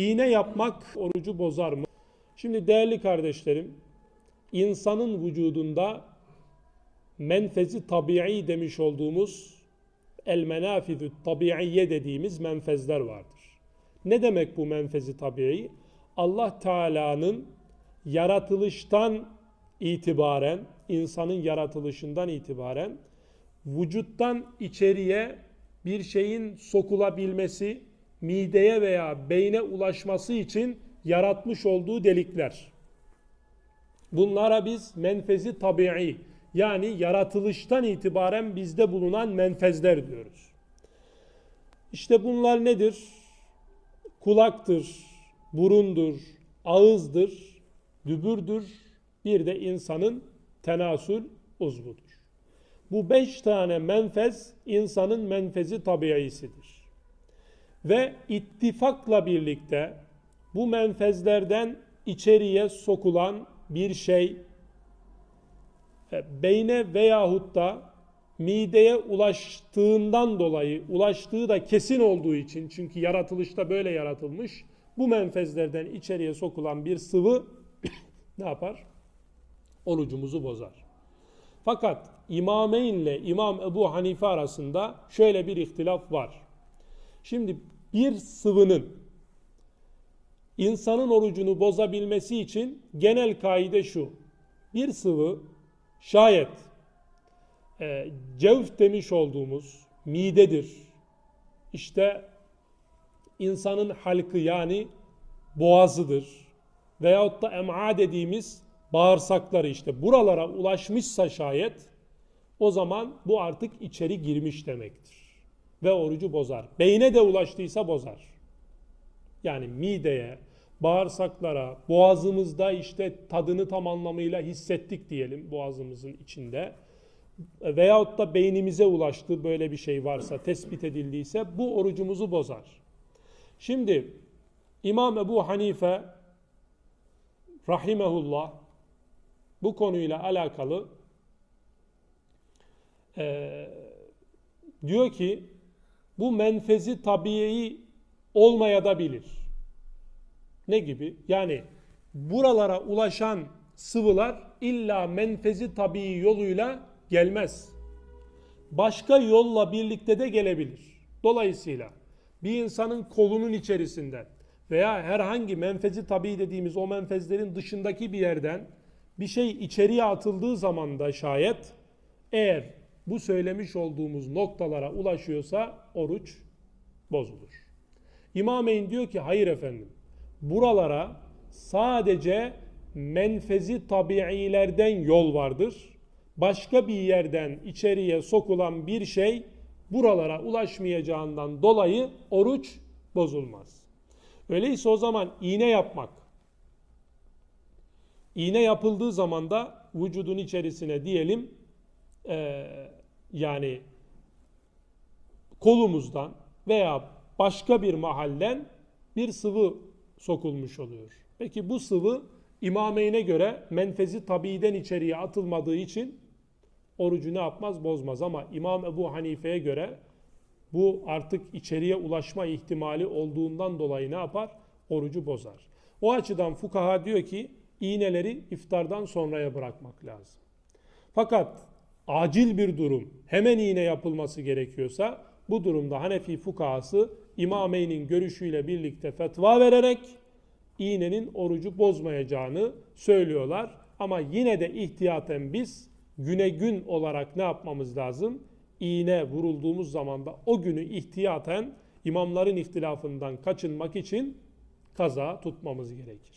İğne yapmak orucu bozar mı? Şimdi değerli kardeşlerim, insanın vücudunda menfezi tabii demiş olduğumuz el menafizü tabiiye dediğimiz menfezler vardır. Ne demek bu menfezi tabii? Allah Teala'nın yaratılıştan itibaren, insanın yaratılışından itibaren vücuttan içeriye bir şeyin sokulabilmesi, mideye veya beyne ulaşması için yaratmış olduğu delikler. Bunlara biz menfezi tabii yani yaratılıştan itibaren bizde bulunan menfezler diyoruz. İşte bunlar nedir? Kulaktır, burundur, ağızdır, dübürdür, bir de insanın tenasül uzvudur. Bu beş tane menfez insanın menfezi tabiisidir. Ve ittifakla birlikte bu menfezlerden içeriye sokulan bir şey e, beyne veyahut da mideye ulaştığından dolayı, ulaştığı da kesin olduğu için çünkü yaratılışta böyle yaratılmış, bu menfezlerden içeriye sokulan bir sıvı ne yapar? Orucumuzu bozar. Fakat İmameyn ile İmam Ebu Hanife arasında şöyle bir ihtilaf var. Şimdi bir sıvının insanın orucunu bozabilmesi için genel kaide şu. Bir sıvı şayet e, cevf demiş olduğumuz midedir. İşte insanın halkı yani boğazıdır. Veyahut da em'a dediğimiz bağırsakları işte buralara ulaşmışsa şayet o zaman bu artık içeri girmiş demektir. Ve orucu bozar. Beyne de ulaştıysa bozar. Yani mideye, bağırsaklara, boğazımızda işte tadını tam anlamıyla hissettik diyelim boğazımızın içinde. Veyahut da beynimize ulaştı böyle bir şey varsa, tespit edildiyse bu orucumuzu bozar. Şimdi İmam Ebu Hanife rahimehullah bu konuyla alakalı e, diyor ki bu menfezi tabiiyi olmaya da bilir. Ne gibi? Yani buralara ulaşan sıvılar illa menfezi tabii yoluyla gelmez. Başka yolla birlikte de gelebilir. Dolayısıyla bir insanın kolunun içerisinden veya herhangi menfezi tabii dediğimiz o menfezlerin dışındaki bir yerden bir şey içeriye atıldığı zaman da şayet eğer bu söylemiş olduğumuz noktalara ulaşıyorsa oruç bozulur. İmameyn diyor ki hayır efendim buralara sadece menfezi tabiilerden yol vardır. Başka bir yerden içeriye sokulan bir şey buralara ulaşmayacağından dolayı oruç bozulmaz. Öyleyse o zaman iğne yapmak. İğne yapıldığı zaman da vücudun içerisine diyelim e, yani kolumuzdan veya başka bir mahallen bir sıvı sokulmuş oluyor. Peki bu sıvı imameyne göre menfezi tabiden içeriye atılmadığı için orucu ne yapmaz? Bozmaz ama İmam Ebu Hanife'ye göre bu artık içeriye ulaşma ihtimali olduğundan dolayı ne yapar? Orucu bozar. O açıdan fukaha diyor ki iğneleri iftardan sonraya bırakmak lazım. Fakat acil bir durum hemen iğne yapılması gerekiyorsa bu durumda Hanefi fukahası İmameyn'in görüşüyle birlikte fetva vererek iğnenin orucu bozmayacağını söylüyorlar. Ama yine de ihtiyaten biz güne gün olarak ne yapmamız lazım? İğne vurulduğumuz zaman da o günü ihtiyaten imamların ihtilafından kaçınmak için kaza tutmamız gerekir.